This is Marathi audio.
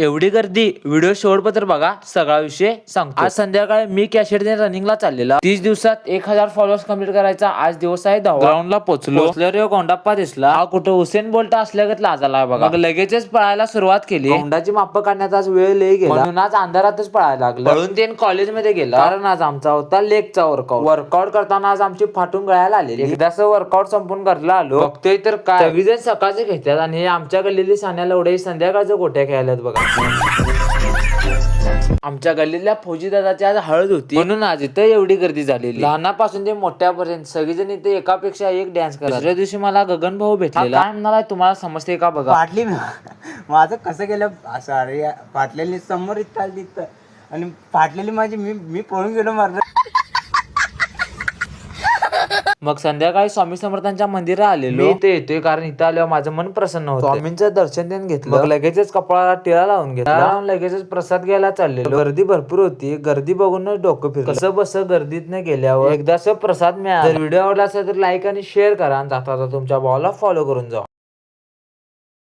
एवढी गर्दी व्हिडिओ शेवटपर्यंत बघा सगळा विषय सांगतो. आज संध्याकाळी मी कॅशेटने रनिंगला चाललेला. तीस दिवसात एक हजार फॉलोअर्स कंप्लीट करायचा आज दिवस आहे ग्राउंडला पोहोचलो पोहोचल्यावर गोंडाप्पा दिसला. हा कुठं हुसेन बोल्ट असल्यागत लाजाला बघा. मग लगेचच पळायला सुरुवात केली. गोंडाची माप काढण्यात आज वेळ लई गेला. म्हणून आज अंधारातच पळायला लागलं. पळून ते कॉलेजमध्ये गेला. कारण आज आमचा होता लेकचा वर्कआउट वर्कआउट करताना आज आमची फाटून गळायला आलेली. एकदाच वर्कआउट संपून घरला आलो. बघतोय तर काय? सगळीजण सकाळचे घेतात आणि हे आमच्या गल्लीतली सान्याला एवढे संध्याकाळचं गोट्या खेळायला बघा. आमच्या गल्लीतल्या फौजी दादाची आज हळद होती. म्हणून आज इथं एवढी गर्दी झालेली. लहानापासून ते मोठ्यापर्यंत सगळेजण इथे एकापेक्षा एक डान्स करा दुसऱ्या दिवशी मला गगन भाऊ भेटलेला. काय म्हणाला तुम्हाला? समजते का बघा? पाटली माझं कसं गेलं? असं अरे पाटलेली समोर इथं आली इथं आणि फाटलेली माझी मी मी पळून गेलो मारलं. मग संध्याकाळी स्वामी समर्थांच्या मंदिरात आलेलो. मी इथे येतोय कारण इथं आल्यावर माझं मन प्रसन्न होतं स्वामींचं दर्शन त्यांनी घेतलं. मग लगेचच कपाळाला टिळा लावून घेतला. लावून लगेचच प्रसाद घ्यायला चाललेलो. गर्दी भरपूर होती. गर्दी बघूनच डोकं फिरलं. कसं बस गर्दीतनं गेल्यावर. एकदा प्रसाद मिळाला. व्हिडिओ आवडला असेल तर लाईक आणि शेअर करा. आणि जाता जाता तुमच्या भावाला फॉलो करून जा